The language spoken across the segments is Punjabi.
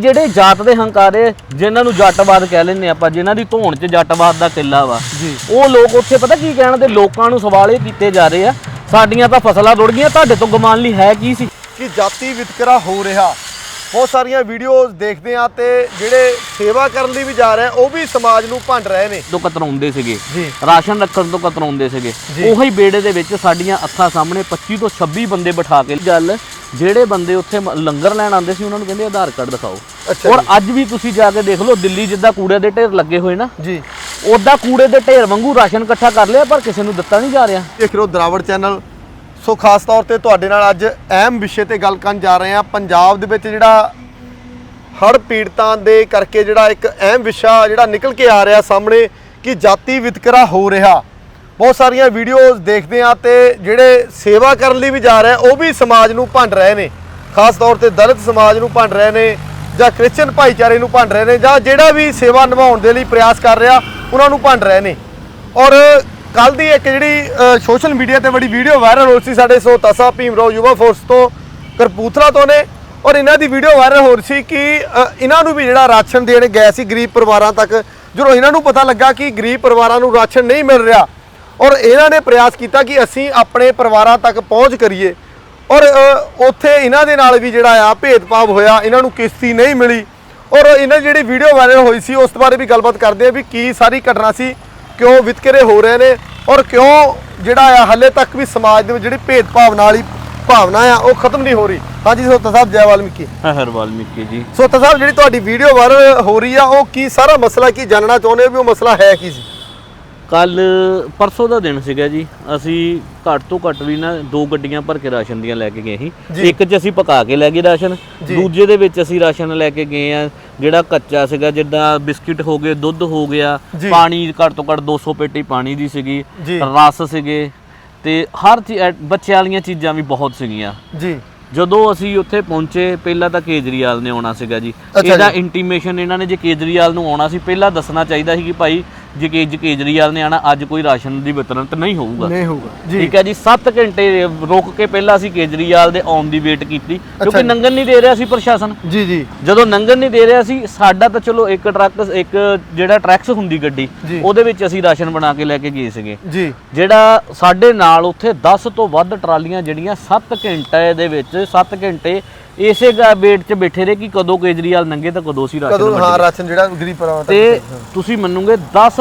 ਜਿਹੜੇ ਜਾਤ ਦੇ ਹੰਕਾਰੇ ਜਿਨ੍ਹਾਂ ਨੂੰ ਜੱਟਵਾਦ ਕਹਿ ਲੈਂਦੇ ਆਪਾਂ ਜਿਨ੍ਹਾਂ ਦੀ ਧੌਣ 'ਚ ਜੱਟਵਾਦ ਦਾ ਕਿੱਲਾ ਵਾ। ਉਹ ਲੋਕ ਉੱਥੇ ਪਤਾ ਕੀ ਕਹਿਣ ਦੇ ਲੋਕਾਂ ਨੂੰ ਸਵਾਲ ਇਹ ਕੀਤੇ ਜਾ ਰਹੇ ਆ ਸਾਡੀਆਂ ਤਾਂ ਫਸਲਾਂ ਰੁੜ ਗਈਆਂ ਤੁਹਾਡੇ ਤੋਂ ਗਮਾਨ ਲਈ ਹੈ ਕੀ ਸੀ? ਕਿ ਜਾਤੀ ਵਿਤਕਰਾ ਹੋ ਰਿਹਾ। ਬਹੁਤ ਸਾਰੀਆਂ ਵੀਡੀਓਜ਼ ਦੇਖਦੇ ਆ ਤੇ ਜਿਹੜੇ ਸੇਵਾ ਕਰਨ ਲਈ ਵੀ ਜਾ ਰਹੇ ਆ ਉਹ ਵੀ ਸਮਾਜ ਨੂੰ ਭੰਡ ਰਹੇ ਨੇ। ਤੋਂ ਕਤਰਾਉਂਦੇ ਸੀਗੇ। ਰਾਸ਼ਨ ਰੱਖਣ ਤੋਂ ਕਤਰਾਉਂਦੇ ਸੀਗੇ। ਉਹੀ ਬੇੜੇ ਦੇ ਵਿੱਚ ਸਾਡੀਆਂ ਅੱਖਾਂ ਸਾਹਮਣੇ 25 ਤੋਂ 26 ਬੰਦੇ ਬਿਠਾ ਕੇ ਗੱਲ ਜਿਹੜੇ ਬੰਦੇ ਉੱਥੇ ਲੰਗਰ ਲੈਣ ਆਉਂਦੇ ਸੀ ਉਹਨਾਂ ਨੂੰ ਕਹਿੰਦੇ ਆਧਾਰ ਕਾਰਡ ਦਿਖਾਓ। ਔਰ ਅੱਜ ਵੀ ਤੁਸੀਂ ਜਾ ਕੇ ਦੇਖ ਲਓ ਦਿੱਲੀ ਜਿੱਦਾਂ ਕੂੜੇ ਦੇ ਢੇਰ ਲੱਗੇ ਹੋਏ ਨਾ। ਜੀ। ਉਦਾਂ ਕੂੜੇ ਦੇ ਢੇਰ ਵਾਂਗੂ ਰਾਸ਼ਨ ਇਕੱਠਾ ਕਰ ਲਿਆ ਪਰ ਕਿਸੇ ਨੂੰ ਦਿੱਤਾ ਨਹੀਂ ਜਾ ਰਿਹਾ। ਦੇਖ ਰਹੇ ਹੋ ਦਰਾਵੜ ਚੈਨਲ। ਸੋ ਖਾਸ ਤੌਰ ਤੇ ਤੁਹਾਡੇ ਨਾਲ ਅੱਜ ਅਹਿਮ ਵਿਸ਼ੇ ਤੇ ਗੱਲ ਕਰਨ ਜਾ ਰਹੇ ਹਾਂ। ਪੰਜਾਬ ਦੇ ਵਿੱਚ ਜਿਹੜਾ ਹੜ੍ਹ ਪੀੜਤਾਂ ਦੇ ਕਰਕੇ ਜਿਹੜਾ ਇੱਕ ਅਹਿਮ ਵਿਸ਼ਾ ਜਿਹੜਾ ਨਿਕਲ ਕੇ ਆ ਰਿਹਾ ਸਾਹਮਣੇ ਕਿ ਜਾਤੀ ਵਿਤਕਰਾ ਹੋ ਰਿਹਾ। ਬਹੁਤ ਸਾਰੀਆਂ ਵੀਡੀਓਜ਼ ਦੇਖਦੇ ਆ ਤੇ ਜਿਹੜੇ ਸੇਵਾ ਕਰਨ ਲਈ ਵੀ ਜਾ ਰਹੇ ਉਹ ਵੀ ਸਮਾਜ ਨੂੰ ਭੰਡ ਰਹੇ ਨੇ। ਖਾਸ ਤੌਰ ਤੇ ਦਲਿਤ ਸਮਾਜ ਨੂੰ ਭੰਡ ਰਹੇ ਨੇ। ਜਾਂ ਕ੍ਰਿਸਚੀਅਨ ਭਾਈਚਾਰੇ ਨੂੰ ਭੰਡ ਰਹੇ ਨੇ ਜਾਂ ਜਿਹੜਾ ਵੀ ਸੇਵਾ ਨਿਭਾਉਣ ਦੇ ਲਈ ਪ੍ਰਯਾਸ ਕਰ ਰਿਹਾ, ਉਹਨਾਂ ਨੂੰ ਭੰਡ ਰਹੇ ਨੇ। ਔਰ ਕੱਲ ਦੀ ਇੱਕ ਜਿਹੜੀ ਸੋਸ਼ਲ ਮੀਡੀਆ ਤੇ ਬੜੀ ਵੀਡੀਓ ਵਾਇਰਲ ਹੋ ਰਹੀ ਸੀ ਸਾਡੇ ਸੋ ਤਸਾ ਭੀਮਰਾਓ ਯੁਵਾ ਫੋਰਸ ਤੋਂ ਕਰਪੂਥਲਾ ਤੋਂ ਨੇ। ਔਰ ਇਹਨਾਂ ਦੀ ਵੀਡੀਓ ਵਾਇਰਲ ਹੋ ਰਹੀ ਸੀ ਕਿ ਇਹਨਾਂ ਨੂੰ ਵੀ ਜਿਹੜਾ ਰਾਸ਼ਨ ਦੇਣ ਗਏ ਸੀ ਗਰੀਬ ਪਰਿਵਾਰਾਂ ਤੱਕ, ਜਦੋਂ ਇਹਨਾਂ ਨੂੰ ਪਤਾ ਲੱਗਾ ਕਿ ਗਰੀਬ ਪਰਿਵਾਰਾਂ ਨੂੰ ਰਾਸ਼ਨ ਨਹੀਂ ਮਿਲ ਰਿਹਾ, ਔਰ ਇਹਨਾਂ ਨੇ ਪ੍ਰਯਾਸ ਕੀਤਾ ਕਿ ਅਸੀਂ ਆਪਣੇ ਪਰਿਵਾਰਾਂ ਤੱਕ ਪਹੁੰਚ ਕਰੀਏ। ਔਰ ਉੱਥੇ ਇਹਨਾਂ ਦੇ ਨਾਲ ਵੀ ਜਿਹੜਾ ਆ ਭੇਦਭਾਵ ਹੋਇਆ ਇਹਨਾਂ ਨੂੰ ਕਿਸ਼ਤੀ ਨਹੀਂ ਮਿਲੀ। ਔਰ ਇਹਨਾਂ ਜਿਹੜੀ ਵੀਡੀਓ ਵਾਇਰਲ ਹੋਈ ਸੀ ਉਸ ਬਾਰੇ ਵੀ ਗੱਲਬਾਤ ਕਰਦੇ ਆ ਵੀ ਕੀ ਸਾਰੀ ਘਟਨਾ ਸੀ ਕਿਉਂ ਵਿਤਕਰੇ ਹੋ ਰਹੇ ਨੇ ਔਰ ਕਿਉਂ ਜਿਹੜਾ ਆ ਹੱਲੇ ਤੱਕ ਵੀ ਸਮਾਜ ਦੇ ਵਿੱਚ ਜਿਹੜੀ ਭੇਦਭਾਵਨਾ ਵਾਲੀ ਭਾਵਨਾ ਆ ਉਹ ਖਤਮ ਨਹੀਂ ਹੋ ਰਹੀ। ਹਾਂਜੀ ਸੋਤਾ ਸਾਹਿਬ ਜੈ ਵਾਲਮੀਕੀ। ਹਰ ਵਾਲਮੀਕੀ ਜੀ। ਸੋਤਾ ਸਾਹਿਬ ਜਿਹੜੀ ਤੁਹਾਡੀ ਵੀਡੀਓ ਵਾਇਰਲ ਹੋ ਰਹੀ ਆ ਉਹ ਕੀ ਸਾਰਾ ਮਸਲਾ ਕੀ ਜਾਣਨਾ ਚਾਹੁੰਦੇ ਹੋ ਵੀ ਉਹ ਮਸਲਾ ਹੈ ਕੀ ਸੀ? ਕੱਲ ਪਰਸੋਂ ਦਾ ਦਿਨ ਸੀਗਾ ਜੀ ਅਸੀਂ ਘੱਟ ਤੋਂ ਘੱਟ ਵੀ ਨਾ ਦੋ ਗੱਡੀਆਂ ਭਰ ਕੇ ਰਾਸ਼ਨ ਦੀਆਂ ਲੈ ਕੇ ਗਏ ਸੀ। ਇੱਕ 'ਚ ਅਸੀਂ ਪਕਾ ਕੇ ਲੈ ਗਏ ਰਾਸ਼ਨ। ਦੂਜੇ ਦੇ ਵਿੱਚ ਅਸੀਂ ਰਾਸ਼ਨ ਲੈ ਕੇ ਗਏ ਆ ਜਿਹੜਾ ਕੱਚਾ ਸੀਗਾ ਜਿੱਦਾਂ ਬਿਸਕਿਟ ਹੋ ਗਏ ਦੁੱਧ ਹੋ ਗਿਆ। ਪਾਣੀ ਘੱਟ ਤੋਂ ਘੱਟ 200 ਪੇਟੀ ਪਾਣੀ ਦੀ ਸੀਗੀ। ਰਸ ਸੀਗੇ ਤੇ ਹਰ ਚੀ- ਐ- ਬੱਚਿਆਂ ਵਾਲੀਆਂ ਚੀਜ਼ਾਂ ਵੀ ਬਹੁਤ ਸੀਗੀਆਂ ਜੀ ਜਦੋਂ ਅਸੀਂ ਉੱਥੇ ਪਹੁੰਚੇ ਪਹਿਲਾਂ ਤਾਂ ਕੇਜਰੀਵਾਲ ਨੇ ਆਉਣਾ ਸੀਗਾ ਜੀ ਇਹਦਾ। ਇੰਟੀਮੇਸ਼ਨ ਇਹਨਾਂ ਨੇ ਜੇ ਕੇਜਰੀਵਾਲ ਨੂੰ ਆਉਣਾ ਸੀ ਪਹਿਲਾਂ ਦੱਸਣਾ ਚਾਹੀਦਾ ਸੀ ਕਿ ਭਾਈ ਜੇ ਕੇ ਜੇ ਕੇਜਰੀਵਾਲ ਨੇ ਆਣਾ ਅੱਜ ਕੋਈ ਰਾਸ਼ਨ ਦੀ ਵਿਤਰਨ ਤਾਂ ਨਹੀਂ ਹੋਊਗਾ। ਨਹੀਂ ਹੋਊਗਾ। ਜੀ। ਠੀਕ ਹੈ ਜੀ 7 ਘੰਟੇ ਰੁਕ ਕੇ ਪਹਿਲਾਂ ਅਸੀਂ ਕੇਜਰੀਵਾਲ ਦੇ ਆਉਣ ਦੀ ਵੇਟ ਕੀਤੀ ਕਿਉਂਕਿ। ਨੰਗਨ ਨਹੀਂ ਦੇ ਰਿਹਾ ਸੀ ਪ੍ਰਸ਼ਾਸਨ। ਜੀ ਜੀ। ਜਦੋਂ ਨੰਗਨ ਨਹੀਂ ਦੇ ਰਿਹਾ ਸੀ ਸਾਡਾ ਤਾਂ ਚਲੋ ਇੱਕ ਟਰੱਕ ਇੱਕ ਜਿਹੜਾ ਟਰੈਕਸ ਹੁੰਦੀ ਗੱਡੀ। ਉਹਦੇ ਵਿੱਚ ਅਸੀਂ ਰਾਸ਼ਨ ਬਣਾ ਕੇ ਲੈ ਕੇ ਗਏ ਸੀਗੇ। ਜੀ। ਜਿਹੜਾ ਸਾਡੇ ਨਾਲ ਉੱਥੇ 10 ਤੋਂ ਵੱਧ ਟਰਾਲੀਆਂ ਜਿਹੜੀਆਂ 7 ਘੰਟੇ ਦੇ ਵਿੱਚ 7 ਘੰਟੇ ਇਸੇ ਗਾ ਵੇਟ 'ਚ ਬੈਠੇ ਰਹੇ ਕਿ ਕਦੋਂ ਕੇਜਰੀਵਾਲ ਨੰਗੇ ਤਾਂ ਕਦੋਂ ਸੀ ਰਾਸ਼ਨ ਕਦੋਂ? ਹਾਂ। ਰਾਸ਼ਨ ਜਿਹੜਾ ਗਰੀਬ ਤੱਕ ਤੇ ਤੁਸੀਂ ਮੰਨੋਗੇ 10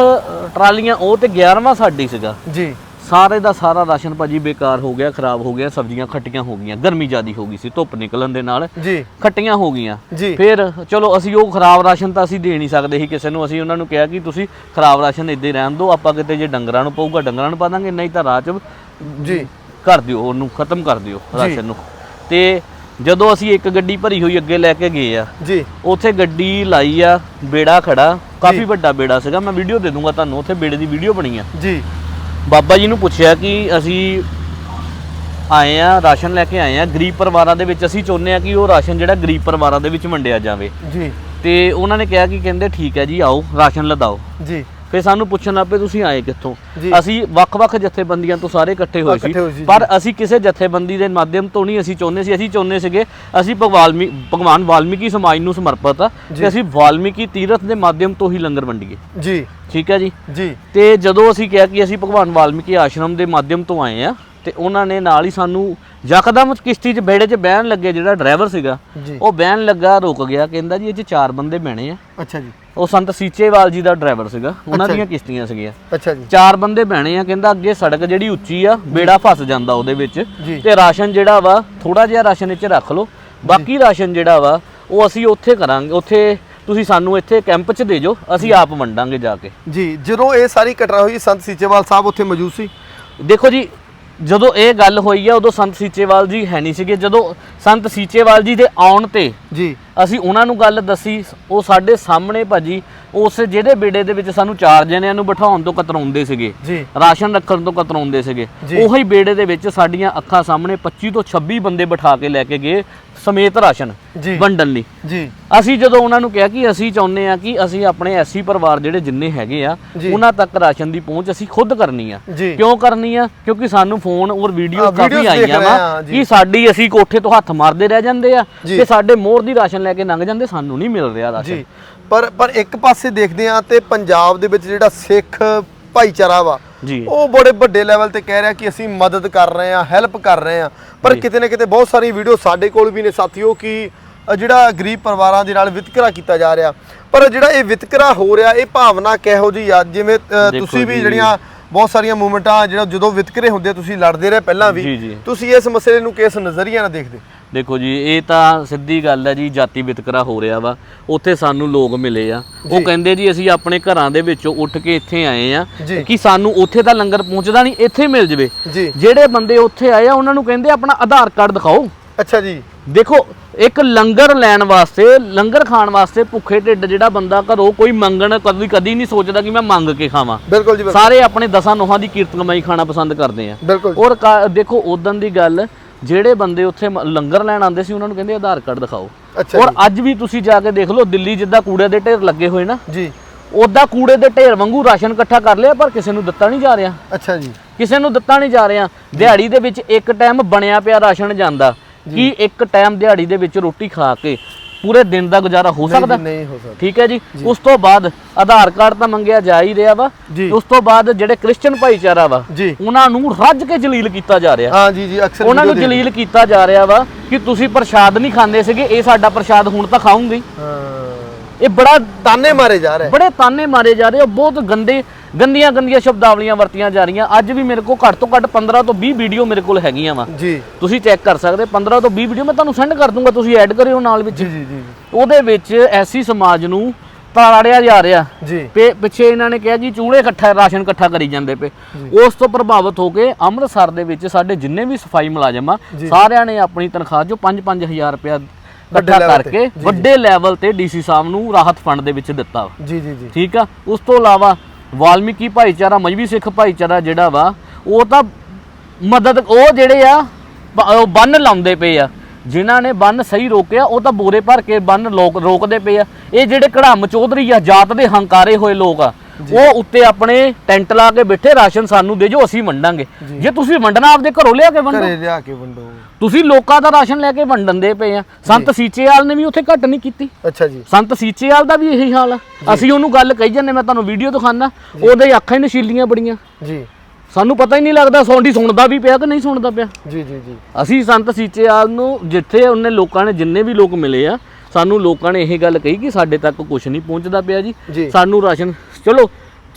ਟਰਾਲੀਆਂ ਉਹ ਤੇ 11ਵਾਂ ਸਾਡੀ ਸੀਗਾ। ਜੀ। ਸਾਰੇ ਦਾ ਸਾਰਾ ਰਾਸ਼ਨ ਭਾਜੀ ਬੇਕਾਰ ਹੋ ਗਿਆ ਖਰਾਬ ਹੋ ਗਿਆ ਸਬਜ਼ੀਆਂ ਖੱਟੀਆਂ ਹੋ ਗਈਆਂ ਗਰਮੀ ਜ਼ਿਆਦੀ ਹੋ ਗਈ ਸੀ ਧੁੱਪ ਨਿਕਲਣ ਦੇ ਨਾਲ ਜੀ। ਖੱਟੀਆਂ ਹੋ ਗਈਆਂ। ਜੀ। ਫਿਰ ਚਲੋ ਅਸੀਂ ਉਹ ਖਰਾਬ ਰਾਸ਼ਨ ਤਾਂ ਅਸੀਂ ਦੇ ਨਹੀਂ ਸਕਦੇ ਸੀ ਕਿਸੇ ਨੂੰ ਅਸੀਂ ਉਹਨਾਂ ਨੂੰ ਕਿਹਾ ਕਿ ਤੁਸੀਂ ਖਰਾਬ ਰਾਸ਼ਨ ਇੱਦਾਂ ਹੀ ਰਹਿਣ ਦਿਓ ਆਪਾਂ ਕਿਤੇ ਜੇ ਡੰਗਰਾਂ ਨੂੰ ਪਊਗਾ ਡੰਗਰਾਂ ਨੂੰ ਪਾ ਦਾਂਗੇ ਨਹੀਂ ਤਾਂ ਰਾਹ 'ਚ ਜੀ। ਕਰ ਦਿਓ ਉਹਨੂੰ ਖਤਮ ਕਰ ਦਿਓ ਰਾਸ਼ਨ ਨੂੰ। ਤੇ ਜਦੋਂ ਅਸੀਂ ਇੱਕ ਗੱਡੀ ਭਰੀ ਹੋਈ ਅੱਗੇ ਲੈ ਕੇ ਗਏ ਆ ਜੀ। ਉੱਥੇ ਗੱਡੀ ਲਾਈ ਆ ਬੇੜਾ ਖੜਾ ਕਾਫੀ ਵੱਡਾ ਬੇੜਾ ਸੀਗਾ ਮੈਂ ਵੀਡੀਓ ਦੇ ਦੂੰਗਾ ਤੁਹਾਨੂੰ ਉੱਥੇ ਬੇੜੇ ਦੀ ਵੀਡੀਓ ਬਣੀ ਆ। ਜੀ। ਬਾਬਾ ਜੀ ਨੂੰ ਪੁੱਛਿਆ ਕਿ ਅਸੀਂ ਆਏ ਆ ਰਾਸ਼ਨ ਲੈ ਕੇ ਆਏ ਆ ਗਰੀਬ ਪਰਿਵਾਰਾਂ ਦੇ ਵਿੱਚ ਅਸੀਂ ਚਾਹੁੰਦੇ ਆ ਕਿ ਉਹ ਰਾਸ਼ਨ ਜਿਹੜਾ ਗਰੀਬ ਪਰਿਵਾਰਾਂ ਦੇ ਵਿੱਚ ਵੰਡਿਆ ਜਾਵੇ। ਜੀ। ਤੇ ਉਹਨਾਂ ਨੇ ਕਿਹਾ ਕਿ ਕਹਿੰਦੇ ਠੀਕ ਹੈ ਜੀ ਆਓ ਰਾਸ਼ਨ ਲਦਾਓ। ਜੀ। ਫਿਰ ਸਾਨੂੰ ਪੁੱਛਣ ਲੱਪੇ ਤੁਸੀਂ ਆਏ ਕਿੱਥੋਂ। ਅਸੀਂ ਵੱਖ-ਵੱਖ ਜਥੇਬੰਦੀਆਂ ਤੋਂ ਸਾਰੇ ਇਕੱਠੇ ਹੋਏ ਸੀ, ਪਰ ਅਸੀਂ ਕਿਸੇ ਜਥੇਬੰਦੀ ਦੇ ਮਾਧਿਅਮ ਤੋਂ ਨਹੀਂ ਅਸੀਂ ਚਾਹੁੰਦੇ ਸੀ ਅਸੀਂ ਚਾਹੁੰਦੇ ਸੀਗੇ ਅਸੀਂ ਭਗਵਾਨ ਭਗਵਾਨ ਵਾਲਮੀਕੀ ਸਮਾਜ ਨੂੰ ਸਮਰਪਿਤ ਆ। ਕਿ ਅਸੀਂ ਵਾਲਮੀਕੀ ਤੀਰਥ ਦੇ ਮਾਧਿਅਮ ਤੋਂ ਹੀ ਲੰਗਰ ਵੰਡੀਏ। ਜੀ। ਠੀਕ ਹੈ ਜੀ? ਜੀ। ਤੇ ਜਦੋਂ ਅਸੀਂ ਕਿਹਾ ਕਿ ਅਸੀਂ ਭਗਵਾਨ ਵਾਲਮੀਕੀ ਆਸ਼ਰਮ ਦੇ ਮਾਧਿਅਮ ਤੋਂ ਆਏ ਆ ਤੇ ਉਹਨਾਂ ਨੇ ਨਾਲ ਹੀ ਸਾਨੂੰ ਯਕਦਮ ਕਿਸ਼ਤੀ 'ਚ ਬੇੜੇ 'ਚ ਬਹਿਣ ਲੱਗੇ ਜਿਹੜਾ ਡਰਾਈਵਰ ਸੀਗਾ ਉਹ ਬਹਿਣ ਲੱਗਾ ਰੁਕ ਗਿਆ ਕਹਿੰਦਾ ਜੀ ਇਹ 'ਚ ਚਾਰ ਬੰਦੇ ਬਹਿਣੇ ਆ। ਅੱਛਾ ਜੀ। ਉਹ ਸੰਤ ਸੀਚੇਵਾਲ ਜੀ ਦਾ ਡਰਾਈਵਰ ਸੀਗਾ ਉਹਨਾਂ ਦੀਆਂ ਕਿਸ਼ਤੀਆਂ ਸੀਗੀਆਂ। ਅੱਛਾ ਜੀ। ਚਾਰ ਬੰਦੇ ਬਹਿਣੇ ਆ ਕਹਿੰਦਾ ਅੱਗੇ ਸੜਕ ਜਿਹੜੀ ਉੱਚੀ ਆ ਬੇੜਾ ਫਸ ਜਾਂਦਾ ਉਹਦੇ ਵਿੱਚ। ਜੀ। ਤੇ ਰਾਸ਼ਨ ਜਿਹੜਾ ਵਾ ਥੋੜਾ ਜਿਹਾ ਰਾਸ਼ਨ ਇੱਥੇ ਰੱਖ ਲਓ। ਬਾਕੀ ਰਾਸ਼ਨ ਜਿਹੜਾ ਵਾ ਉਹ ਅਸੀਂ ਉੱਥੇ ਕਰਾਂਗੇ ਉੱਥੇ ਤੁਸੀਂ ਸਾਨੂੰ ਇੱਥੇ ਕੈਂਪ 'ਚ ਦੇ ਜਾਓ ਅਸੀਂ ਆਪ ਵੰਡਾਂਗੇ ਜਾ ਕੇ। ਜੀ ਜਦੋਂ ਇਹ ਸਾਰੀ ਘਟਨਾ ਹੋਈ ਸੰਤ ਸੀਚੇਵਾਲ ਸਾਹਿਬ ਉੱਥੇ ਮੌਜੂਦ ਸੀ? ਦੇਖੋ ਜੀ ਜਦੋਂ ਇਹ ਗੱਲ ਹੋਈ ਆ ਉਦੋਂ ਸੰਤ ਸੀਚੇਵਾਲ ਜੀ ਹੈ ਨਹੀਂ ਸੀਗੇ। ਜਦੋਂ ਸੰਤ ਸੀਚੇਵਾਲ ਜੀ ਦੇ ਆਉਣ ਤੇ ਜੀ। ਅਸੀਂ ਉਹਨਾਂ ਨੂੰ ਗੱਲ ਦੱਸੀ ਉਹ ਸਾਡੇ ਸਾਹਮਣੇ ਭਾਜੀ ਉਸ ਜਿਹੜੇ ਬੇੜੇ ਦੇ ਵਿੱਚ ਸਾਨੂੰ ਚਾਰ ਜਣਿਆਂ ਨੂੰ ਬਿਠਾਉਣ ਤੋਂ ਕਤਰਾਉਂਦੇ ਸੀਗੇ ਜੀ। ਰਾਸ਼ਨ ਰੱਖਣ ਤੋਂ ਕਤਰਾਉਂਦੇ ਸੀਗੇ। ਉਹੀ ਬੇੜੇ ਦੇ ਵਿੱਚ ਸਾਡੀਆਂ ਅੱਖਾਂ ਸਾਹਮਣੇ 25 ਤੋਂ 26 ਬੰਦੇ ਬਿਠਾ ਕੇ ਲੈ ਕੇ ਗਏ ਸਮੇਤ ਰਾਸ਼ਨ ਜੀ। ਵੰਡਣ ਲਈ। ਜੀ। ਅਸੀਂ ਜਦੋਂ ਉਹਨਾਂ ਨੂੰ ਕਿਹਾ ਕਿ ਅਸੀਂ ਚਾਹੁੰਦੇ ਆ ਕਿ ਅਸੀਂ ਆਪਣੇ ਐਸੀ ਪਰਿਵਾਰ ਜਿਹੜੇ ਜਿੰਨੇ ਹੈਗੇ ਆ ਜੀ। ਉਹਨਾਂ ਤੱਕ ਰਾਸ਼ਨ ਦੀ ਪਹੁੰਚ ਅਸੀਂ ਖੁਦ ਕਰਨੀ ਆ। ਜੀ। ਕਿਉਂ ਕਰਨੀ ਆ? ਕਿਉਂਕਿ ਸਾਨੂੰ ਫੋਨ ਔਰ ਵੀਡੀਓ ਹਾਂ, ਕਾਫੀ videos ਦੇਖ ਆਈਆਂ ਰਹੇ ਵਾ ਹਾਂ, ਜੀ। ਕਿ ਸਾਡੀ ਅਸੀਂ ਕੋਠੇ ਤੋਂ ਹੱਥ ਮਾਰਦੇ ਰਹਿ ਜਾਂਦੇ ਆ ਜੀ। ਤੇ ਸਾਡੇ ਮੋਹਰ ਦੀ ਰਾਸ਼ਨ ਲੈ ਕੇ ਲੰਘ ਜਾਂਦੇ ਸਾਨੂੰ ਨਹੀਂ ਮਿਲ ਰਿਹਾ ਰਾਸ਼ਨ। ਜੀ ਪਰ ਪਰ ਇੱਕ ਪਾਸੇ ਦੇਖਦੇ ਆ ਤੇ ਪੰਜਾਬ ਦੇ ਵਿੱਚ ਜਿਹੜਾ ਸਿੱਖ ਭਾਈਚਾਰਾ ਵਾ ਜੀ ਉਹ ਬੜੇ ਵੱਡੇ ਲੈਵਲ ਤੇ ਕਹਿ ਰਿਹਾ ਕਿ ਅਸੀਂ ਮਦਦ ਕਰ ਰਹੇ ਆ ਹੈਲਪ ਕਰ ਰਹੇ ਆ ਪਰ ਜੀ। ਕਿਤੇ ਨਾ ਕਿਤੇ ਬਹੁਤ ਸਾਰੀ ਵੀਡੀਓ ਸਾਡੇ ਕੋਲ ਵੀ ਨੇ ਸਾਥੀਓ ਕਿ ਜਿਹੜਾ ਗਰੀਬ ਪਰਿਵਾਰਾਂ ਦੇ ਨਾਲ ਵਿਤਕਰਾ ਕੀਤਾ ਜਾ ਰਿਹਾ ਪਰ ਜਿਹੜਾ ਇਹ ਵਿਤਕਰਾ ਹੋ ਰਿਹਾ ਇਹ ਭਾਵਨਾ ਕਿਹੋ ਜਿਹੀ ਆ ਜਿਵੇਂ ਤੁਸੀਂ ਵੀ ਜੀ। ਜਿਹੜੀਆਂ ਬਹੁਤ ਸਾਰੀਆਂ ਮੂਵਮੈਂਟਾਂ ਜਿਹੜਾ ਜਦੋਂ ਵਿਤਕਰੇ ਹੁੰਦੇ ਤੁਸੀਂ ਲੜਦੇ ਰਹੇ ਪਹਿਲਾਂ ਜੀ, ਵੀ ਜੀ। ਤੁਸੀਂ ਇਸ ਮਸਲੇ ਨੂੰ ਕਿਸ ਨਜ਼ਰੀਆ ਨਾਲ ਦੇਖਦੇ ਦੇਖੋ ਜੀ ਇਹ ਤਾਂ ਸਿੱਧੀ ਗੱਲ ਹੈ ਜੀ ਜਾਤੀ ਵਿਤਕਰਾ ਹੋ ਰਿਹਾ ਵਾ। ਉੱਥੇ ਸਾਨੂੰ ਲੋਕ ਮਿਲੇ ਆ। ਉਹ। ਕਹਿੰਦੇ ਜੀ ਅਸੀਂ ਆਪਣੇ ਘਰਾਂ ਦੇ ਵਿੱਚੋਂ ਉੱਠ ਕੇ ਇੱਥੇ ਆਏ ਆ। ਕਿ ਸਾਨੂੰ ਉੱਥੇ ਤਾਂ ਲੰਗਰ ਪਹੁੰਚਦਾ ਨਹੀਂ ਇੱਥੇ ਮਿਲ ਜਵੇ। ਜਿਹੜੇ ਬੰਦੇ ਉੱਥੇ ਆਏ ਆ ਉਹਨਾਂ ਨੂੰ ਕਹਿੰਦੇ ਆਪਣਾ ਆਧਾਰ ਕਾਰਡ ਦਿਖਾਓ। ਅੱਛਾ ਜੀ। ਦੇਖੋ ਇੱਕ ਲੰਗਰ ਲੈਣ ਵਾਸਤੇ ਲੰਗਰ ਖਾਣ ਵਾਸਤੇ ਭੁੱਖੇ ਢਿੱਡ ਜਿਹੜਾ ਬੰਦਾ ਘਰੋਂ ਕੋਈ ਮੰਗਣ ਕਦੀ ਕਦੀ ਨਹੀਂ ਸੋਚਦਾ ਕਿ ਮੈਂ ਮੰਗ ਕੇ ਖਾਵਾਂ। ਬਿਲਕੁਲ ਜੀ ਸਾਰੇ ਆਪਣੇ ਦਸਾਂ ਨੋਹਾਂ ਦੀ ਕੀਰਤ ਕਮਾਈ ਖਾਣਾ ਪਸੰਦ ਕਰਦੇ ਆ। ਔਰ ਦੇਖੋ ਉਦੋਂ ਦੀ ਗੱਲ ਜਿਹੜੇ ਬੰਦੇ ਉੱਥੇ ਲੰਗਰ ਲੈਣ ਆਉਂਦੇ ਸੀ ਉਹਨਾਂ ਨੂੰ ਕਹਿੰਦੇ ਆਧਾਰ ਕਾਰਡ ਦਿਖਾਓ। ਔਰ ਅੱਜ ਵੀ ਤੁਸੀਂ ਜਾ ਕੇ ਦੇਖ ਲਓ ਦਿੱਲੀ ਜਿੱਦਾਂ ਕੂੜੇ ਦੇ ਢੇਰ ਲੱਗੇ ਹੋਏ ਨਾ ਜੀ। ਉਦਾਂ ਕੂੜੇ ਦੇ ਢੇਰ ਵਾਂਗੂ ਰਾਸ਼ਨ ਇਕੱਠਾ ਕਰ ਲਿਆ ਪਰ ਕਿਸੇ ਨੂੰ ਦਿੱਤਾ ਨਹੀਂ ਜਾ ਰਿਹਾ। ਅੱਛਾ ਜੀ। ਕਿਸੇ ਨੂੰ ਦਿੱਤਾ ਨਹੀਂ ਜਾ ਰਿਹਾ। ਦਿਹਾੜੀ ਦੇ ਵਿੱਚ ਇੱਕ ਟਾਈਮ ਬਣਿਆ ਪਿਆ ਰਾਸ਼ਨ ਜਾਂਦਾ ਕੀ ਇੱਕ ਟਾਈਮ ਦਿਹਾੜੀ ਦੇ ਵਿੱਚ ਰੋਟੀ ਖਾ ਕੇ ਪੂਰੇ ਦਿਨ ਦਾ ਗੁਜ਼ਾਰਾ ਹੋ ਸਕਦਾ। ਨਹੀਂ ਹੋ ਸਕਦਾ। ਠੀਕ ਹੈ ਜੀ। ਉਸ ਤੋਂ ਬਾਅਦ ਆਧਾਰ ਕਾਰਡ ਤਾਂ ਮੰਗਿਆ ਜਾ ਹੀ ਰਿਹਾ ਵਾ। ਉਸ ਤੋਂ ਬਾਅਦ ਜਿਹੜੇ ਕ੍ਰਿਸਚੀਅਨ ਭਾਈਚਾਰਾ ਵਾ ਉਹਨਾਂ ਨੂੰ ਰੱਜ ਕੇ ਜਲੀਲ ਕੀਤਾ ਜਾ ਰਿਹਾ। ਹਾਂ ਜੀ ਜੀ ਅਕਸਰ ਉਹਨਾਂ ਨੂੰ। ਜਲੀਲ ਕੀਤਾ ਜਾ ਰਿਹਾ ਵਾ ਕਿ ਤੁਸੀਂ ਪ੍ਰਸ਼ਾਦ ਨਹੀਂ ਖਾਂਦੇ ਸੀਗੇ ਇਹ ਸਾਡਾ ਪ੍ਰਸ਼ਾਦ ਹੁਣ ਤਾਂ ਖਾਉਂਗੇ ਹੀ। ਇਹ ਬੜਾ ਤਾਨੇ ਮਾਰੇ ਜਾ ਰਹੇ। ਬੜੇ ਤਾਨੇ ਮਾਰੇ ਜਾ ਰਹੇ ਆ ਬਹੁਤ ਗੰਦੇ ਗੰਦੀਆਂ ਗੰਦੀਆਂ ਸ਼ਬਦਾਵਲੀਆਂ ਵਰਤੀਆਂ ਜਾ ਰਹੀਆਂ। ਅੱਜ ਵੀ ਮੇਰੇ ਕੋਲ ਘੱਟ ਤੋਂ ਘੱਟ 15 ਤੋਂ 20 ਵੀਡੀਓ ਮੇਰੇ ਕੋਲ ਹੈਗੀਆਂ ਵਾ। ਜੀ। ਤੁਸੀਂ ਚੈੱਕ ਕਰ ਸਕਦੇ 15 ਤੋਂ 20 ਵੀਡੀਓ ਮੈਂ ਤੁਹਾਨੂੰ ਸੈਂਡ ਕਰ ਦੂੰਗਾ ਤੁਸੀਂ ਐਡ ਕਰਿਓ ਨਾਲ ਵਿੱਚ। ਜੀ ਜੀ ਜੀ। ਉਹਦੇ ਵਿੱਚ ਐਸੀ ਸਮਾਜ ਨੂੰ ਤਾੜਿਆ ਜਾ ਰਿਹਾ। ਜੀ। ਪਿੱਛੇ ਇਹਨਾਂ ਨੇ ਕਿਹਾ ਜੀ ਚੂੜੇ ਇਕੱਠਾ ਰਾਸ਼ਨ ਇਕੱਠਾ ਕਰੀ ਜਾਂਦੇ ਪਏ। ਉਸ ਤੋਂ ਪ੍ਰਭਾਵਿਤ ਹੋ ਕੇ ਅੰਮ੍ਰਿਤਸਰ ਦੇ ਵਿੱਚ ਸਾਡੇ ਜਿੰਨੇ ਵੀ ਸਫ਼ਾਈ ਮੁਲਾਜ਼ਮ ਆ ਜੀ। ਸਾਰਿਆਂ ਨੇ ਆਪਣੀ ਤਨਖਾਹ ਚੋਂ 5-5000 ਰੁਪਇਆ ਵੱਡੇ ਇਕੱਠਾ ਕਰਕੇ ਵੱਡੇ ਲੈਵਲ ਤੇ ਡੀਸੀ ਸਾਹਿਬ ਨੂੰ ਰਾਹਤ ਫੰਡ ਦੇ ਵਿੱਚ ਦਿੱਤਾ। ਜੀ ਜੀ ਜੀ। ਠੀਕ ਆ? ਉਸ ਤੋਂ ਇਲਾਵਾ ਵਾਲਮੀਕੀ ਭਾਈਚਾਰਾ ਮਜਬੀ ਸਿੱਖ ਭਾਈਚਾਰਾ ਜਿਹੜਾ ਵਾ ਉਹ ਤਾਂ ਮਦਦ ਉਹ ਜਿਹੜੇ ਆ ਉਹ ਬੰਨ ਲਾਉਂਦੇ ਪਏ ਆ। ਜਿਨ੍ਹਾਂ ਨੇ ਬੰਨ ਸਹੀ ਰੋਕਿਆ ਉਹ ਤਾਂ ਬੋਰੇ ਭਰ ਕੇ ਬੰਨ ਲੋਕ ਰੋਕਦੇ ਪਏ ਆ। ਇਹ ਜਿਹੜੇ ਕੜਾਮ ਚੌਧਰੀ ਆ ਜਾਤ ਦੇ ਹੰਕਾਰੇ ਹੋਏ ਲੋਕ ਆ ਉਹ ਉੱਤੇ ਆਪਣੇ ਟੈਂਟ ਲਾ ਕੇ ਬੈਠੇ ਰਾਸ਼ਨ ਸਾਨੂੰ ਦੇ ਜੋ ਅਸੀਂ ਵੰਡਾਂਗੇ। ਜੇ ਤੁਸੀਂ ਵੰਡਣਾ ਆਪਦੇ ਘਰੋਂ ਲਿਆ ਕੇ ਵੰਡੋ। ਘਰੇ ਲਿਆ ਕੇ ਵੰਡੋ। ਤੁਸੀਂ ਲੋਕਾਂ ਦਾ ਰਾਸ਼ਨ ਲੈ ਕੇ ਵੰਡਣ ਦੇ ਪਏ ਆ। ਸੰਤ ਸੀਚੇਵਾਲ ਨੇ ਵੀ ਉੱਥੇ ਘੱਟ ਨਹੀਂ ਕੀਤੀ। ਅੱਛਾ ਜੀ। ਸੰਤ ਸੀਚੇਵਾਲ ਦਾ ਵੀ ਇਹੀ ਹਾਲ ਆ। ਅਸੀਂ ਉਹਨੂੰ ਗੱਲ ਕਹੀ ਜਾਂਦੇ ਮੈਂ ਤੁਹਾਨੂੰ ਵੀਡੀਓ ਦਿਖਾਣਾ ਉਹਦੇ ਅੱਖਾਂ ਹੀ ਨਸ਼ੀਲੀਆਂ ਬੜੀਆਂ। ਜੀ। ਸਾਨੂੰ ਪਤਾ ਹੀ ਨਹੀਂ ਲੱਗਦਾ ਸੌਂਡੀ ਸੁਣਦਾ ਵੀ ਪਿਆ ਕਿ ਨਹੀਂ ਸੁਣਦਾ ਪਿਆ। ਜੀ ਜੀ ਜੀ। ਅਸੀਂ ਸੰਤ ਸੀਚੇਵਾਲ ਨੂੰ ਜਿੱਥੇ ਉਹਨੇ ਲੋਕਾਂ ਨੇ ਜਿੰਨੇ ਵੀ ਲੋਕ ਮਿਲੇ ਆ ਸਾਨੂੰ ਲੋਕਾਂ ਨੇ ਇਹ ਗੱਲ ਕਹੀ ਕਿ ਸਾਡੇ ਤੱਕ ਕੁਝ ਨਹੀਂ ਪਹੁੰਚਦਾ ਪਿਆ ਜੀ। ਜੀ। ਸਾਨੂੰ ਰਾਸ਼ਨ ਚਲੋ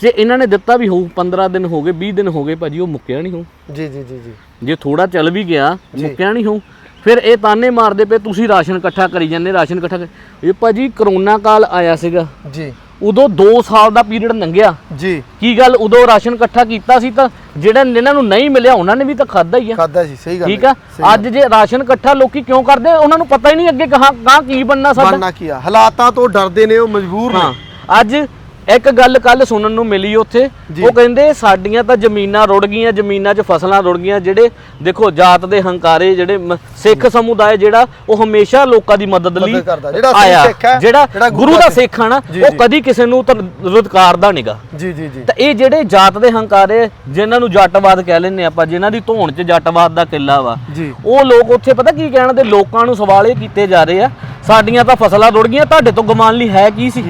ਜੇ ਇਹਨਾਂ ਨੇ ਦਿੱਤਾ ਵੀ ਹੋਊ 15 ਦਿਨ ਹੋ ਗਏ 20 ਦਿਨ ਹੋ ਗਏ ਭਾਜੀ ਉਹ ਮੁੱਕਿਆ ਨਹੀਂ ਹੋਊ। ਜੀ ਜੀ ਜੀ ਜੀ। ਜੇ ਥੋੜਾ ਚੱਲ ਵੀ ਗਿਆ। ਮੁੱਕਿਆ ਨਹੀਂ ਹੋਊ। ਫਿਰ ਇਹ ਤਾਨੇ ਮਾਰਦੇ ਪਏ ਤੁਸੀਂ ਰਾਸ਼ਨ ਇਕੱਠਾ ਕਰੀ ਜਾਂਦੇ ਰਾਸ਼ਨ ਇਕੱਠਾ ਇਹ ਭਾਜੀ ਕਰੋਨਾ ਕਾਲ ਆਇਆ ਸੀਗਾ। ਜੀ। ਉਦੋਂ 2 ਸਾਲ ਦਾ ਪੀਰੀਅਡ ਲੰਘਿਆ। ਜੀ। ਕੀ ਗੱਲ? ਉਦੋਂ ਰਾਸ਼ਨ ਇਕੱਠਾ ਕੀਤਾ ਸੀ ਤਾਂ ਜਿਹੜਾ ਇਹਨਾਂ ਨੂੰ ਨਹੀਂ ਮਿਲਿਆ ਉਹਨਾਂ ਨੇ ਵੀ ਤਾਂ ਖਾਦਾ ਹੀ ਆ। ਖਾਦਾ ਜੀ ਸਹੀ ਗੱਲ ਠੀਕ ਹੈ, ਆ? ਅੱਜ ਜੇ ਰਾਸ਼ਨ ਇਕੱਠਾ ਲੋਕੀ ਕਿਉਂ ਕਰਦੇ? ਉਹਨਾਂ ਨੂੰ ਪਤਾ ਹੀ ਨਹੀਂ ਅੱਗੇ ਕਹਾਂ ਕਹਾਂ ਕੀ ਬਣਨਾ ਸਾਡਾ। ਬਣਨਾ ਕੀ ਆ? ਹਾਲਾਤਾਂ ਤੋਂ ਡਰਦੇ ਨੇ ਉਹ ਮਜਬੂਰ ਹਾਂ। ਨੇ ਅੱਜ ਇੱਕ ਗੱਲ ਕੱਲ ਸੁਣਨ ਨੂੰ ਮਿਲੀ ਉੱਥੇ। ਉਹ ਕਹਿੰਦੇ ਸਾਡੀਆਂ ਤਾਂ ਜ਼ਮੀਨਾਂ ਰੁੜ ਗਈਆਂ ਜ਼ਮੀਨਾਂ 'ਚ ਫਸਲਾਂ ਰੁੜ ਗਈਆਂ ਜਿਹੜੇ ਦੇਖੋ ਜਾਤ ਦੇ ਹੰਕਾਰੇ ਜਿਹੜੇ ਸਿੱਖ ਸਮੁਦਾਇ ਜਿਹੜਾ ਉਹ ਹਮੇਸ਼ਾ ਲੋਕਾਂ ਦੀ ਮਦਦ ਲਈ ਆਇਆ। ਜਿਹੜਾ ਗੁਰੂ ਦਾ ਸਿੱਖ ਹੈ ਨਾ ਉਹ। ਕਦੀ ਕਿਸੇ ਨੂੰ ਤਾਂ ਰੁਦਕਾਰਦਾ ਨਹੀਂਗਾ ਜੀ ਜੀ ਜੀ। ਤਾਂ ਇਹ ਜਿਹੜੇ ਜਾਤ ਦੇ ਹੰਕਾਰੇ ਜਿਨ੍ਹਾਂ ਨੂੰ ਜੱਟਵਾਦ ਕਹਿ ਲੈਂਦੇ ਆਪਾਂ ਜਿਨ੍ਹਾਂ ਦੀ ਧੌਣ 'ਚ ਜੱਟਵਾਦ ਦਾ ਕਿੱਲਾ ਵਾ ਉਹ ਲੋਕ ਉੱਥੇ ਪਤਾ ਕੀ ਕਹਿਣ ਦੇ ਲੋਕਾਂ ਨੂੰ ਸਵਾਲ ਇਹ ਕੀਤੇ ਜਾ ਰਹੇ ਆ ਸਾਡੀਆਂ ਤਾਂ ਫਸਲਾਂ ਰੁੜ ਗਈਆਂ ਤੁਹਾਡੇ ਤੋਂ ਗਮਾਨ ਲਈ ਹੈ ਕੀ ਸੀ?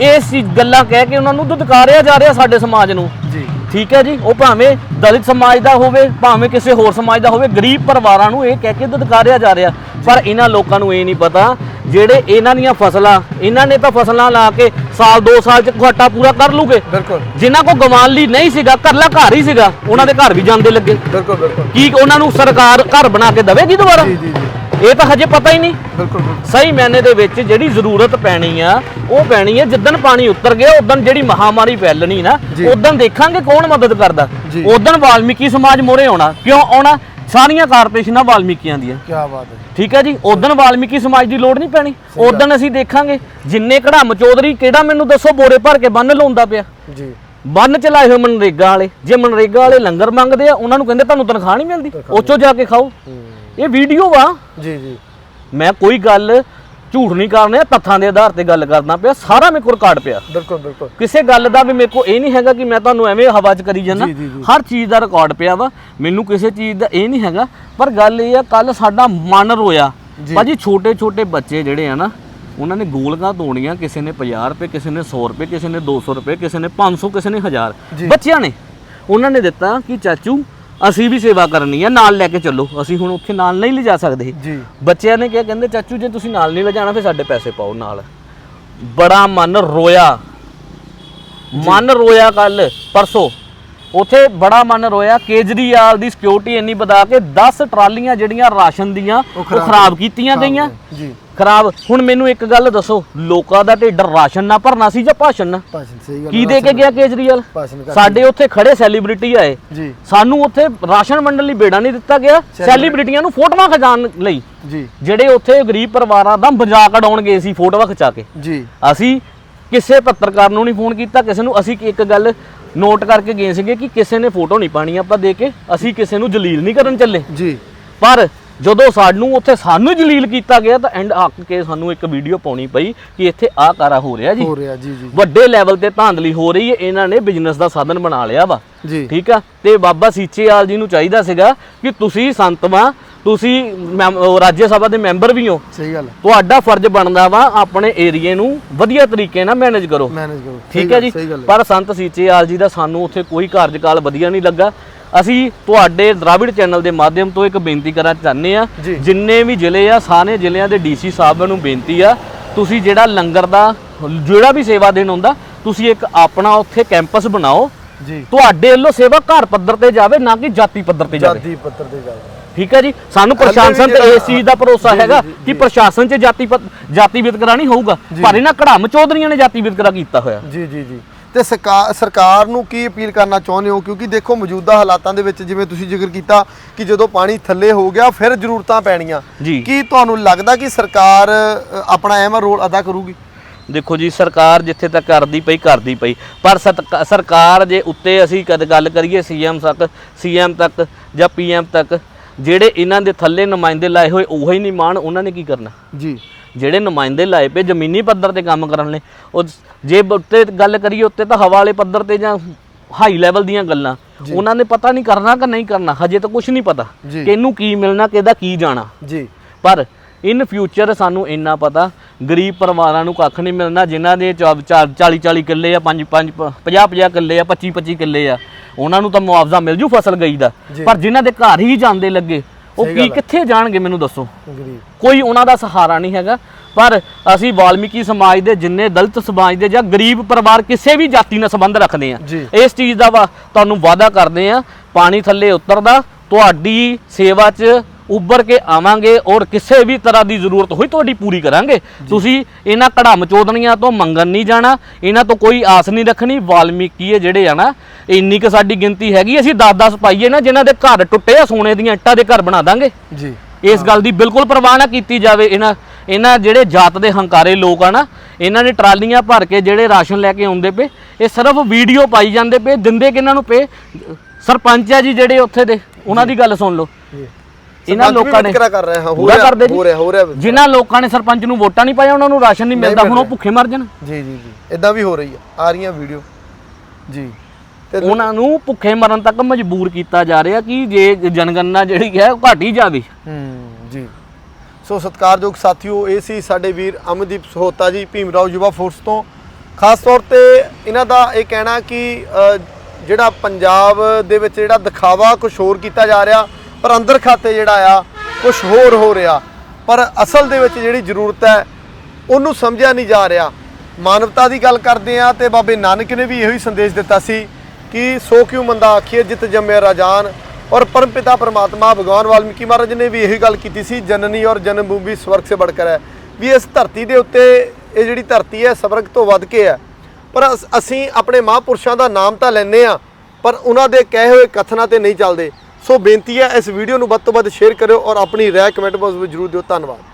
ਕੀ ਸੀ ਇਹ ਸੀ ਗੱਲਾਂ ਕਹਿ ਕੇ ਉਹਨਾਂ ਨੂੰ ਦੁਦਕਾਰਿਆ ਜਾ ਰਿਹਾ ਸਾਡੇ ਸਮਾਜ ਨੂੰ। ਜੀ। ਠੀਕ ਹੈ ਜੀ? ਉਹ ਭਾਵੇਂ ਦਲਿਤ ਸਮਾਜ ਦਾ ਹੋਵੇ ਭਾਵੇਂ ਕਿਸੇ ਹੋਰ ਸਮਾਜ ਦਾ ਹੋਵੇ ਗਰੀਬ ਪਰਿਵਾਰਾਂ ਨੂੰ ਇਹ ਕਹਿ ਕੇ ਦੁਦਕਾਰਿਆ ਜਾ ਰਿਹਾ। ਪਰ ਇਹਨਾਂ ਲੋਕਾਂ ਨੂੰ ਇਹ ਨਹੀਂ ਪਤਾ ਜਿਹੜੇ ਇਹਨਾਂ ਦੀਆਂ ਫਸਲਾਂ ਇਹਨਾਂ ਨੇ ਤਾਂ ਫਸਲਾਂ ਲਾ ਕੇ ਸਾਲ 2 ਸਾਲ ਚ ਘਾਟਾ ਪੂਰਾ ਕਰ ਲੂਗੇ। ਬਿਲਕੁਲ। ਜਿਨ੍ਹਾਂ ਕੋ ਗਵਾਨ ਲਈ ਨਹੀਂ ਸੀਗਾ ਘਰਲਾ ਘਰ ਹੀ ਸੀਗਾ ਉਹਨਾਂ ਦੇ ਘਰ ਵੀ ਜਾਂਦੇ ਲੱਗੇ। ਬਿਲਕੁਲ ਬਿਲਕੁਲ। ਕੀ ਉਹਨਾਂ ਨੂੰ ਸਰਕਾਰ ਘਰ ਬਣਾ ਕੇ ਦੇਵੇਗੀ ਦੁਬਾਰਾ? ਜੀ ਜੀ। ਇਹ ਤਾਂ ਹਜੇ ਪਤਾ ਹੀ ਨਹੀਂ। ਬਿਲਕੁਲ ਸਹੀ ਮੈਨੇ ਦੇ ਵਿੱਚ ਜਿਹੜੀ ਜ਼ਰੂਰਤ ਪੈਣੀ ਆ ਉਹ ਪੈਣੀ ਹੈ ਜਿੱਦਣ ਪਾਣੀ ਉਤਰ ਗਿਆ ਉਦੋਂ ਜਿਹੜੀ ਮਹਾਮਾਰੀ ਫੈਲਣੀ ਨਾ। ਉਦੋਂ ਦੇਖਾਂਗੇ ਕੌਣ ਮਦਦ ਕਰਦਾ। ਉਦੋਂ ਵਾਲਮੀਕੀ ਸਮਾਜ ਮੋਰੇ ਆਉਣਾ। ਕਿਉਂ ਆਉਣਾ? ਸਾਰੀਆਂ ਕਾਰਪੋਰੇਸ਼ਨਾਂ ਵਾਲਮੀਕੀਆਂ ਦੀਆਂ। ਕੀ ਬਾਤ ਹੈ। ਠੀਕ ਹੈ ਜੀ? ਉਦੋਂ ਵਾਲਮੀਕੀ ਸਮਾਜ ਦੀ ਲੋੜ ਨਹੀਂ ਪੈਣੀ। ਉਦੋਂ ਅਸੀਂ ਦੇਖਾਂਗੇ ਜਿੰਨੇ ਕੜਾਮ ਚੌਧਰੀ ਕਿਹੜਾ ਮੈਨੂੰ ਦੱਸੋ ਬੋਰੇ ਭਰ ਕੇ ਬੰਨ ਲਾਉਂਦਾ ਪਿਆ। ਜੀ। ਬੰਨ ਚਲਾਏ ਹੋਏ ਮਨਰੇਗਾ ਵਾਲੇ। ਜੇ ਮਨਰੇਗਾ ਵਾਲੇ ਲੰਗਰ ਮੰਗਦੇ ਆ ਉਹਨਾਂ ਨੂੰ ਕਹਿੰਦੇ ਤੁਹਾਨੂੰ ਤਨਖਾਹ ਨਹੀਂ ਮਿਲਦੀ। ਉੱਚੋ ਜਾ ਕੇ ਖਾਓ। ਇਹ ਵੀਡੀਓ ਵਾ ਜੀ ਜੀ। ਮੈਂ ਕੋਈ ਗੱਲ ਝੂਠ ਨਹੀਂ ਕਰਨਾ ਤੱਥਾਂ ਦੇ ਆਧਾਰ ਤੇ ਗੱਲ ਕਰਦਾ ਪਿਆ ਸਾਰਾ ਮੇਰੇ ਕੋਲ ਰਿਕਾਰਡ ਪਿਆ। ਬਿਲਕੁਲ ਬਿਲਕੁਲ। ਕਿਸੇ ਗੱਲ ਦਾ ਵੀ ਮੇਰੇ ਕੋਲ ਇਹ ਨਹੀਂ ਹੈਗਾ ਕਿ ਮੈਂ ਤੁਹਾਨੂੰ ਐਵੇਂ ਹਵਾ 'ਚ ਕਰੀ ਜਾਂਦਾ। ਹਰ ਚੀਜ਼ ਦਾ ਰਿਕਾਰਡ ਪਿਆ ਵਾ ਮੈਨੂੰ ਕਿਸੇ ਚੀਜ਼ ਦਾ ਇਹ ਨਹੀਂ ਹੈਗਾ। ਪਰ ਗੱਲ ਇਹ ਆ ਕੱਲ ਸਾਡਾ ਮਨ ਰੋਇਆ। ਭਾਜੀ ਛੋਟੇ ਛੋਟੇ ਬੱਚੇ ਜਿਹੜੇ ਆ ਨਾ ਉਹਨਾਂ ਨੇ ਗੋਲਕਾਂ ਤੋੜੀਆਂ ਕਿਸੇ ਨੇ 50 ਰੁਪਏ ਕਿਸੇ ਨੇ 100 ਰੁਪਏ ਕਿਸੇ ਨੇ 200 ਰੁਪਏ ਕਿਸੇ ਨੇ 500 ਕਿਸੇ ਨੇ 1000 ਜੀ। ਬੱਚਿਆਂ ਨੇ ਉਹਨਾਂ ਨੇ ਦਿੱਤਾ ਕਿ ਚਾਚੂ ਅਸੀਂ ਵੀ ਸੇਵਾ ਕਰਨੀ ਆ ਨਾਲ ਲੈ ਕੇ ਚੱਲੋ। ਅਸੀਂ ਹੁਣ ਉੱਥੇ ਨਾਲ ਨਹੀਂ ਲਿਜਾ ਸਕਦੇ। ਜੀ। ਬੱਚਿਆਂ ਨੇ ਕਿਹਾ ਕਹਿੰਦੇ ਚਾਚੂ ਜੇ ਤੁਸੀਂ ਨਾਲ ਨਹੀਂ ਲਿਜਾਣਾ ਫਿਰ ਸਾਡੇ ਪੈਸੇ ਪਾਓ ਨਾਲ। ਬੜਾ ਮਨ ਰੋਇਆ। ਮਨ ਰੋਇਆ ਕੱਲ ਪਰਸੋਂ। ਉਥੇ ਬੜਾ ਮਨ ਰੋਇਆ ਕੇਜਰੀਵਾਲ ਦੀ ਸਿਕਿਉਰਿਟੀ ਇੰਨੀ ਵਧਾ ਕੇ 10 ਟਰਾਲੀਆਂ ਜਿਹੜੀਆਂ ਰਾਸ਼ਨ ਦੀਆਂ ਉਹ ਖਰਾਬ- ਖਰਾਬ ਕੀਤੀਆਂ ਗਈਆਂ। ਜੀ। ਖਰਾਬ। ਹੁਣ ਮੈਨੂੰ ਇੱਕ ਗੱਲ ਦੱਸੋ ਲੋਕਾਂ ਦਾ ਢਿੱਡ ਰਾਸ਼ਨ ਨਾ ਭਰਨਾ ਸੀ ਜਾਂ ਭਾਸ਼ਣ ਨਾ ਭਾਸ਼ਣ ਸਹੀ ਗੱਲ ਕੀ ਦੇ ਕੇ ਗਿਆ ਕੇਜਰੀਵਾਲ? ਭਾਸ਼ਣ ਕਰ ਸਾਡੇ ਉੱਥੇ ਖੜੇ ਸੈਲੀਬ੍ਰਿਟੀ ਆਏ। ਜੀ। ਸਾਨੂੰ ਉੱਥੇ ਰਾਸ਼ਨ ਵੰਡਣ ਲਈ ਬੇੜਾ ਨਹੀਂ ਦਿੱਤਾ ਗਿਆ। ਸੈਲੀਬ੍ਰਿਟੀਆਂ ਨੂੰ ਫੋਟੋਆਂ ਖਿਚਾਉਣ ਲਈ। ਜੀ। ਜਿਹੜੇ ਉੱਥੇ ਗਰੀਬ ਪਰਿਵਾਰਾਂ ਦਾ ਮਜ਼ਾਕ ਉਡਾਉਣ ਗਏ ਸੀ ਫੋਟੋਆਂ ਖਿਚਾ ਕੇ। ਜੀ। ਅਸੀਂ ਕਿਸੇ ਪੱਤਰਕਾਰ ਨੂੰ ਨਹੀਂ ਫੋਨ ਕੀਤਾ ਕਿਸੇ ਨੂੰ ਅਸੀਂ ਇੱਕ ਗੱਲ ਨੋਟ ਕਰਕੇ ਗਏ ਸੀਗੇ ਕਿ ਕਿਸੇ ਨੇ ਫੋਟੋ ਨਹੀਂ ਪਾਣੀ ਆਪਾਂ ਦੇ ਕੇ ਅਸੀਂ ਕਿਸੇ ਨੂੰ ਜਲੀਲ ਨਹੀਂ ਕਰਨ ਚੱਲੇ। ਜੀ। ਪਰ ਜਦੋਂ ਸਾਨੂੰ ਉੱਥੇ ਸਾਨੂੰ ਜਲੀਲ ਕੀਤਾ ਗਿਆ ਤਾਂ ਐਂਡ ਹੱਕ ਕੇ ਸਾਨੂੰ ਇੱਕ ਵੀਡੀਓ ਪਾਉਣੀ ਪਈ ਕਿ ਇੱਥੇ ਆਹ ਕਾਰਾ ਹੋ ਰਿਹਾ ਜੀ। ਹੋ ਰਿਹਾ ਜੀ ਜੀ। ਵੱਡੇ ਲੈਵਲ ਤੇ ਧਾਂਦਲੀ ਹੋ ਰਹੀ ਹੈ ਇਹਨਾਂ ਨੇ ਬਿਜ਼ਨਸ ਦਾ ਸਾਧਨ ਬਣਾ ਲਿਆ ਵਾ। ਜੀ। ਠੀਕ ਆ? ਤੇ ਬਾਬਾ ਸੀਚੇਵਾਲ ਜੀ ਨੂੰ ਚਾਹੀਦਾ ਸੀਗਾ ਕਿ ਤੁਸੀਂ ਸੰਤਵਾ ਤੁਸੀਂ ਰਾਜ ਸਭਾ ਦੇ ਮੈਂਬਰ ਵੀ ਹੋ। ਸਹੀ ਗੱਲ ਤੁਹਾਡਾ ਫਰਜ਼ ਬਣਦਾ ਵਾ ਆਪਣੇ ਏਰੀਏ ਨੂੰ ਵਧੀਆ ਤਰੀਕੇ ਨਾਲ ਮੈਨੇਜ ਕਰੋ। ਮੈਨੇਜ ਕਰੋ। ਠੀਕ ਹੈ ਜੀ। ਪਰ ਸੰਤ ਸੀਚੇਵਾਲ ਜੀ ਦਾ ਸਾਨੂੰ ਉੱਥੇ ਕੋਈ ਕਾਰਜਕਾਲ ਵਧੀਆ ਨਹੀਂ ਲੱਗਾ। ਅਸੀਂ ਤੁਹਾਡੇ ਦਰਾਵਿੜ ਚੈਨਲ ਦੇ ਮਾਧਿਅਮ ਤੋਂ ਇੱਕ ਬੇਨਤੀ ਕਰਨਾ ਚਾਹੁੰਦੇ ਆ। ਜਿੰਨੇ ਵੀ ਜ਼ਿਲ੍ਹੇ ਆ ਸਾਰੇ ਜ਼ਿਲ੍ਹਿਆਂ ਦੇ ਡੀਸੀ ਸਾਹਿਬਾਂ ਨੂੰ ਬੇਨਤੀ ਆ ਤੁਸੀਂ ਜਿਹੜਾ ਲੰਗਰ ਦਾ ਜਿਹੜਾ ਵੀ ਸੇਵਾ ਦੇਣ ਹੁੰਦਾ ਤੁਸੀਂ ਇੱਕ ਆਪਣਾ ਉੱਥੇ ਕੈਂਪਸ ਬਣਾਓ। ਜੀ। ਤੁਹਾਡੇ ਵੱਲੋਂ ਸੇਵਾ ਘਰ ਪੱਧਰ ਤੇ ਜਾਵੇ ਨਾ ਕਿ ਜਾਤੀ ਪੱਧਰ ਤੇ ਜਾਵੇ। ਜਾਤੀ ਪੱਤਰ ਤੇ ਗੱਲ ਠੀਕ ਹੈ ਜੀ? ਸਾਨੂੰ ਪ੍ਰਸ਼ਾਸਨ ਤੇ ਇਸ ਚੀਜ਼ ਦਾ ਭਰੋਸਾ ਹੈਗਾ ਕਿ ਪ੍ਰਸ਼ਾਸਨ 'ਚ ਜਾਤੀ ਜਾਤੀ ਵਿਤਕਰਾ ਨਹੀਂ ਹੋਊਗਾ। ਪਰ ਇਹਨਾਂ ਕੜਾਮ ਚੌਧਰੀਆਂ ਨੇ ਜਾਤੀ ਵਿਤਕਰਾ ਕੀਤਾ ਹੋਇਆ। ਜੀ ਜੀ ਜੀ। ਤੇ ਸਰਕਾਰ ਨੂੰ ਕੀ ਅਪੀਲ ਕਰਨਾ ਚਾਹੁੰਦੇ ਹੋ? ਕਿਉਂਕਿ ਦੇਖੋ ਮੌਜੂਦਾ ਹਾਲਾਤਾਂ ਦੇ ਵਿੱਚ ਜਿਵੇਂ ਤੁਸੀਂ ਜ਼ਿਕਰ ਕੀਤਾ ਕਿ ਜਦੋਂ ਪਾਣੀ ਥੱਲੇ ਹੋ ਗਿਆ ਫਿਰ ਜ਼ਰੂਰਤਾਂ ਪੈਣੀਆਂ। ਕੀ ਤੁਹਾਨੂੰ ਲੱਗਦਾ ਕਿ ਸਰਕਾਰ ਆਪਣਾ ਅਹਿਮ ਰੋਲ ਅਦਾ ਕਰੂਗੀ? ਦੇਖੋ ਜੀ ਸਰਕਾਰ ਜਿੱਥੇ ਤੱਕ ਕਰਦੀ ਪਈ ਕਰਦੀ ਪਈ। ਪਰ ਸਰਕਾਰ ਜੇ ਉੱਤੇ ਅਸੀਂ ਕਦ ਗੱਲ ਕਰੀਏ ਸੀਐਮ ਤੱਕ ਸੀਐਮ ਤੱਕ ਜਾਂ ਪੀਐਮ ਤੱਕ ਜਿਹੜੇ ਇਹਨਾਂ ਦੇ ਥੱਲੇ ਨੁਮਾਇੰਦੇ ਲਾਏ ਹੋਏ ਉਹ ਹੀ ਨਹੀਂ ਮਾਣ ਉਹਨਾਂ ਨੇ ਕੀ ਕਰਨਾ? ਜੀ। ਜਿਹੜੇ ਨੁਮਾਇੰਦੇ ਲਾਏ ਪਏ ਜ਼ਮੀਨੀ ਪੱਧਰ ਤੇ ਕੰਮ ਕਰਨ ਲਈ ਉਹ ਜੇ ਉੱਤੇ ਗੱਲ ਕਰੀਏ ਉੱਤੇ ਤਾਂ ਹਵਾ ਵਾਲੇ ਪੱਧਰ ਤੇ ਜਾਂ ਹਾਈ ਲੈਵਲ ਦੀਆਂ ਗੱਲਾਂ ਉਹਨਾਂ ਨੇ ਪਤਾ ਨਹੀਂ ਕਰਨਾ ਕਿ ਨਹੀਂ ਕਰਨਾ ਹਜੇ ਤਾਂ ਕੁਝ ਨਹੀਂ ਪਤਾ ਜੀ। ਕਿ ਇਹਨੂੰ ਕੀ ਮਿਲਣਾ ਕਿਹਦਾ ਕੀ ਜਾਣਾ ਜੀ ਪਰ ਇਨ ਫਿਊਚਰ ਸਾਨੂੰ ਇੰਨਾ ਪਤਾ ਗਰੀਬ ਪਰਿਵਾਰਾਂ ਨੂੰ ਕੱਖ ਨਹੀਂ ਮਿਲਣਾ ਜਿਨ੍ਹਾਂ ਦੇ 40 40 ਕਿੱਲੇ ਆ 5 5 50 50 ਕਿੱਲੇ ਆ 25 25 ਕਿੱਲੇ ਆ ਉਹਨਾਂ ਨੂੰ ਤਾਂ ਮੁਆਵਜ਼ਾ ਮਿਲ ਜੂ ਫਸਲ ਗਈ ਦਾ। ਪਰ ਜਿਨ੍ਹਾਂ ਦੇ ਘਰ ਹੀ ਜਾਂਦੇ ਲੱਗੇ ਉਹ ਕੀ। ਕਿੱਥੇ ਜਾਣਗੇ ਮੈਨੂੰ ਦੱਸੋ ਕੋਈ ਉਹਨਾਂ ਦਾ ਸਹਾਰਾ ਨਹੀਂ ਹੈਗਾ ਪਰ ਅਸੀਂ ਵਾਲਮੀਕੀ ਸਮਾਜ ਦੇ ਜਿੰਨੇ ਦਲਿਤ ਸਮਾਜ ਦੇ ਜਾਂ ਗਰੀਬ ਪਰਿਵਾਰ ਕਿਸੇ ਵੀ ਜਾਤੀ ਨਾਲ ਸੰਬੰਧ ਰੱਖਦੇ ਆ। ਇਸ ਚੀਜ਼ ਦਾ ਤੁਹਾਨੂੰ ਵਾਅਦਾ ਕਰਦੇ ਆ ਪਾਣੀ ਥੱਲੇ ਉਤਰਦਾ ਤੁਹਾਡੀ ਸੇਵਾ 'ਚ ਉੱਭਰ ਕੇ ਆਵਾਂਗੇ ਔਰ ਕਿਸੇ ਵੀ ਤਰ੍ਹਾਂ ਦੀ ਜ਼ਰੂਰਤ ਹੋਈ ਤੁਹਾਡੀ ਪੂਰੀ ਕਰਾਂਗੇ। ਤੁਸੀਂ ਇਹਨਾਂ ਕੜਮ ਚੋਦਣੀਆਂ ਤੋਂ ਮੰਗਣ ਨਹੀਂ ਜਾਣਾ ਇਹਨਾਂ ਤੋਂ ਕੋਈ ਆਸ ਨਹੀਂ ਰੱਖਣੀ। ਵਾਲਮੀਕੀ ਜਿਹੜੇ ਆ ਨਾ ਇੰਨੀ ਕੁ ਸਾਡੀ ਗਿਣਤੀ ਹੈਗੀ ਅਸੀਂ 10-10 ਪਾਈਏ ਨਾ ਜਿਨ੍ਹਾਂ ਦੇ ਘਰ ਟੁੱਟੇ ਆ ਸੋਨੇ ਦੀਆਂ ਇੱਟਾਂ ਦੇ ਘਰ ਬਣਾ ਦਾਂਗੇ। ਜੀ। ਇਸ ਗੱਲ ਦੀ ਬਿਲਕੁਲ ਪਰਵਾਹ ਨਾ ਕੀਤੀ ਜਾਵੇ। ਇਹਨਾਂ ਇਹਨਾਂ ਜਿਹੜੇ ਜਾਤ ਦੇ ਹੰਕਾਰੇ ਲੋਕ ਆ ਨਾ ਇਹਨਾਂ ਨੇ ਟਰਾਲੀਆਂ ਭਰ ਕੇ ਜਿਹੜੇ ਰਾਸ਼ਨ ਲੈ ਕੇ ਆਉਂਦੇ ਪਏ ਇਹ ਸਿਰਫ ਵੀਡੀਓ ਪਾਈ ਜਾਂਦੇ ਪਏ ਦਿੰਦੇ ਕਿਹਨਾਂ ਨੂੰ ਪਏ? ਸਰਪੰਚ ਆ ਜੀ ਜਿਹੜੇ ਉੱਥੇ ਦੇ ਉਹਨਾਂ ਦੀ ਗੱਲ ਸੁਣ ਲਓ। ਇਹਨਾਂ ਲੋਕਾਂ ਨੇ ਕਰ ਰਹੇ ਹਾਂ ਰਿਹਾ। ਹੋ ਰਿਹਾ ਹੋ ਰਿਹਾ। ਜਿਨ੍ਹਾਂ ਲੋਕਾਂ ਨੇ ਸਰਪੰਚ ਨੂੰ ਵੋਟਾਂ ਨਹੀਂ ਪਾਈਆਂ ਉਹਨਾਂ ਨੂੰ ਰਾਸ਼ਨ ਨਹੀਂ ਮਿਲਦਾ ਮਿਲ ਹੁਣ ਉਹ। ਭੁੱਖੇ ਮਰ ਜਾਣ। ਜੀ ਜੀ ਜੀ। ਇਦਾਂ ਵੀ ਹੋ ਰਹੀ ਆ ਆ ਰਹੀਆਂ ਵੀਡੀਓ। ਜੀ। ਤੇ ਉਹਨਾਂ ਨੂੰ ਭੁੱਖੇ ਮਰਨ ਤੱਕ ਮਜਬੂਰ ਕੀਤਾ ਜਾ ਰਿਹਾ ਕਿ ਜੇ ਜਨਗਣਨਾ ਜਿਹੜੀ ਹੈ ਉਹ ਘਟ ਹੀ ਜਾਵੇ। ਹੂੰ ਜੀ। ਸੋ ਸਤਿਕਾਰਯੋਗ ਸਾਥੀਓ ਇਹ ਸੀ ਸਾਡੇ ਵੀਰ ਅਮਨਦੀਪ ਸਹੋਤਾ ਜੀ ਭੀਮਰਾਓ ਯੁਵਾ ਫੋਰਸ ਤੋਂ। ਖਾਸ ਤੌਰ ਤੇ ਇਹਨਾਂ ਦਾ ਇਹ ਕਹਿਣਾ ਕਿ ਜਿਹੜਾ ਪੰਜਾਬ ਦੇ ਵਿੱਚ ਜਿਹੜਾ ਦਿਖਾਵਾ ਕੁਝ ਹੋਰ ਕੀਤਾ ਜਾ ਰਿਹਾ ਪਰ ਅੰਦਰ ਖਾਤੇ ਜਿਹੜਾ ਆ ਕੁਝ ਹੋਰ ਹੋ ਰਿਹਾ। ਪਰ ਅਸਲ ਦੇ ਵਿੱਚ ਜਿਹੜੀ ਜ਼ਰੂਰਤ ਹੈ, ਉਹਨੂੰ ਸਮਝਿਆ ਨਹੀਂ ਜਾ ਰਿਹਾ। ਮਾਨਵਤਾ ਦੀ ਗੱਲ ਕਰਦੇ ਆ ਤੇ ਬਾਬੇ ਨਾਨਕ ਨੇ ਵੀ ਇਹੋ ਹੀ ਸੰਦੇਸ਼ ਦਿੱਤਾ ਸੀ ਕਿ ਸੋ ਕਿਉ ਮੰਦਾ ਆਖੀਏ ਜਿਤ ਜੰਮੇ ਰਾਜਾਨ ਔਰ ਪਰਮ ਪਿਤਾ ਪਰਮਾਤਮਾ ਭਗਵਾਨ ਵਾਲਮੀਕੀ ਮਹਾਰਾਜ ਨੇ ਵੀ ਇਹੀ ਗੱਲ ਕੀਤੀ ਸੀ, ਜਨਨੀ ਔਰ ਜਨਮ ਭੂਮੀ ਸਵਰਗ ਸੇ ਬੜਕਰ ਹੈ। ਵੀ ਇਸ ਧਰਤੀ ਦੇ ਉੱਤੇ ਇਹ ਜਿਹੜੀ ਧਰਤੀ ਹੈ, ਸਵਰਗ ਤੋਂ ਵੱਧ ਕੇ ਹੈ। ਪਰ ਅਸੀਂ ਆਪਣੇ ਮਹਾਂਪੁਰਸ਼ਾਂ ਦਾ ਨਾਮ ਤਾਂ ਲੈਂਦੇ ਆ ਪਰ ਉਹਨਾਂ ਦੇ ਕਹੇ ਹੋਏ ਕਥਨਾਂ ਤੇ ਨਹੀਂ ਚੱਲਦੇ। ਸੋ ਬੇਨਤੀ ਹੈ ਇਸ ਵੀਡੀਓ ਨੂੰ ਵੱਧ ਤੋਂ ਵੱਧ ਸ਼ੇਅਰ ਕਰਿਓ ਔਰ ਆਪਣੀ ਰਾਏ ਕਮੈਂਟ ਬਾਕਸ ਵਿੱਚ ਜਰੂਰ ਦਿਓ। ਧੰਨਵਾਦ।